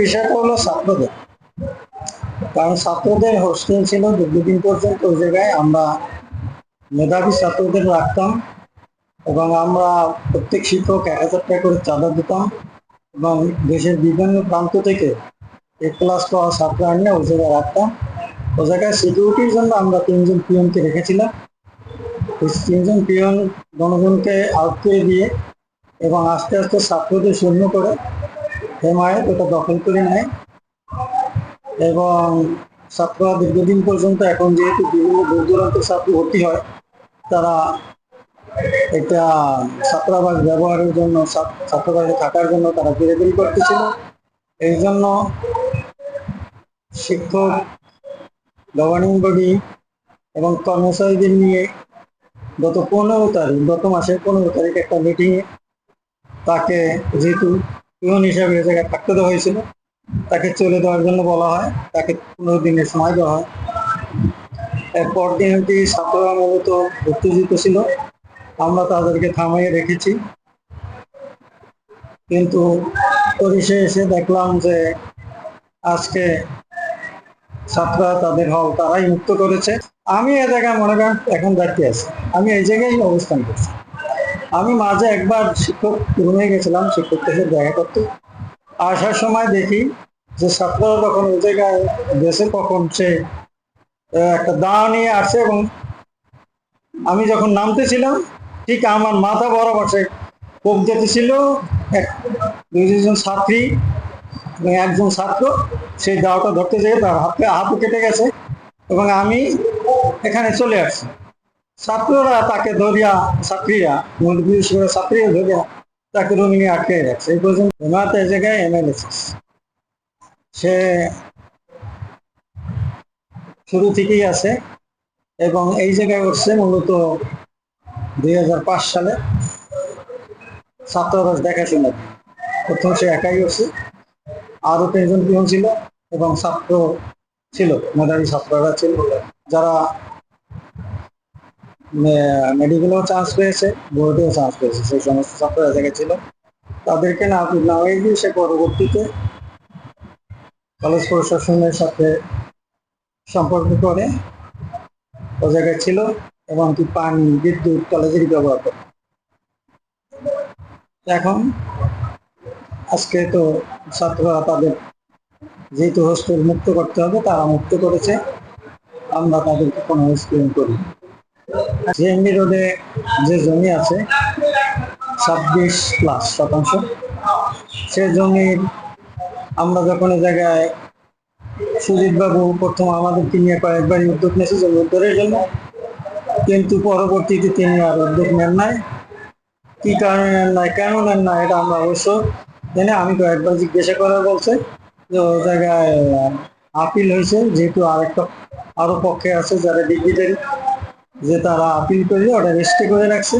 বিষয়টা হলো ছাত্রদের। কারণ ছাত্রদের হোস্টেল ছিল দীর্ঘদিন পর্যন্ত ওই জায়গায়। আমরা মেধাবী ছাত্রদের রাখতাম এবং আমরা প্রত্যেক শিক্ষক এক হাজার টাকা করে চাঁদা দিতাম এবং দেশের বিভিন্ন প্রান্ত থেকে এক ক্লাস পাওয়া ছাত্র আনিয়ে ওই জায়গায় রাখতাম। ওই জায়গায় সিকিউরিটির জন্য আমরা তিনজন পিয়নকে রেখেছিলাম। তিনজন পিয়ন জনগণকে আউট করে দিয়ে এবং আস্তে আস্তে ছাত্রদের শূন্য করে হেমায়ত ওটা দখল করে নেয়। এবং ছাত্ররা দীর্ঘদিন পর্যন্ত এখন যেহেতু বিভিন্ন দূর দূরান্ত ছাত্র ভর্তি হয়, তারা এটা ছাত্রাবাস ব্যবহারের জন্য ছাত্র- ছাত্রাবাসে থাকার জন্য তারা বিরেবিরি করতেছিল। এই জন্য শিক্ষক গভর্নিং বডি এবং কর্মচারীদের নিয়ে গত পনেরো তারিখ, গত মাসের পনেরো তারিখ একটা মিটিংয়ে তাকে যেহেতু পিয়ন হিসাবে এ জায়গায় থাকতে দেওয়া হয়েছিল, তাকে চলে দেওয়ার জন্য বলা হয়, তাকে পনেরো দিনের সময় দেওয়া হয়। এরপর দিন থেকে ছাত্ররা মূলত উত্তেজিত ছিল। আমরা তাদেরকে থামিয়ে রেখেছি। কিন্তু পরিশেষে দেখলাম যে আজকে ছাত্ররা তাদের হল তারাই মুক্ত করেছে। আমি এ জায়গায় মনে করেন এখন দাঁড়িয়ে আছি। আমি এই জায়গায় অবস্থান করছি। আমি মাঝে একবার শিক্ষক রুমে গেছিলাম শিক্ষকদের সাথে দেখা করতে। আসার সময় দেখি যে ছাত্ররা যখন ওই জায়গায় গেছে, তখন সে একটা দা নিয়ে আসছে এবং আমি যখন নামতেছিলাম, ঠিক আমার মাথা বরাবর সে কোপ যেতেছিল এক দুই দুজন ছাত্রী এবং একজন ছাত্র সেই দাওটা ধরতে যেয়ে তার হাতে হাতও কেটে গেছে এবং আমি এখানে চলে আসছি। ছাত্ররা তাকে ধরিয়া ছাত্রীরা বিশেষ করে ছাত্রীরা ধরিয়া তাকে রুমিংয়ে আটকে রাখছে। এই পর্যন্ত এই জায়গায় এমএলএসিস সে শুরু থেকেই আছে এবং এই জায়গায় উঠছে মূলত দুই হাজার পাঁচ সালে ছাত্রাবাস দেখাশোনা প্রথম সে একাই উঠছে আরও তিনজন পিয়ন ছিল এবং ছাত্র ছিল, মেধাবী ছাত্ররা ছিল। যারা মেডিকেলেও চান্স পেয়েছে বোর্ডেও চান্স পেয়েছে, সেই সমস্ত ছাত্ররা ছিল। তাদেরকে না নামিয়ে দিয়ে সে পরবর্তীতে কলেজ প্রশাসনের সাথে সম্পর্ক করে ও জায়গায় ছিল এবং কি পানি, বিদ্যুৎ কলেজেরই ব্যবহার করে। এখন আজকে তো ছাত্ররা তাদের যেহেতু হোস্টেল মুক্ত করতে হবে, তারা মুক্ত করেছে। আমরা তাদেরকে কোনো স্ক্রিন করি জিএমবি রোডে যে জমি আছে, ছাব্বিশ প্লাস শতাংশ। সে জমির আমরা যখন জায়গায় সুজিত বাবু প্রথম আমাদেরকে নিয়ে কয়েকবারই উদ্যোগ নিয়েছে জমি উদ্ধারের জন্য। কিন্তু পরবর্তীতে তিনি আর উদ্যোগ নেন নাই। কি কারণে নেন নাই, কেন নেন না এটা আমরা অবশ্য জেনে আমি কয়েকবার জিজ্ঞাসা করা বলছে যে ও জায়গায় আপিল হয়েছে, যেহেতু আরেকটা আরও পক্ষে আছে যারা ডিগ্রিধারী। যে তারা আপিল করে ওটা রেস্টে করে রাখছে।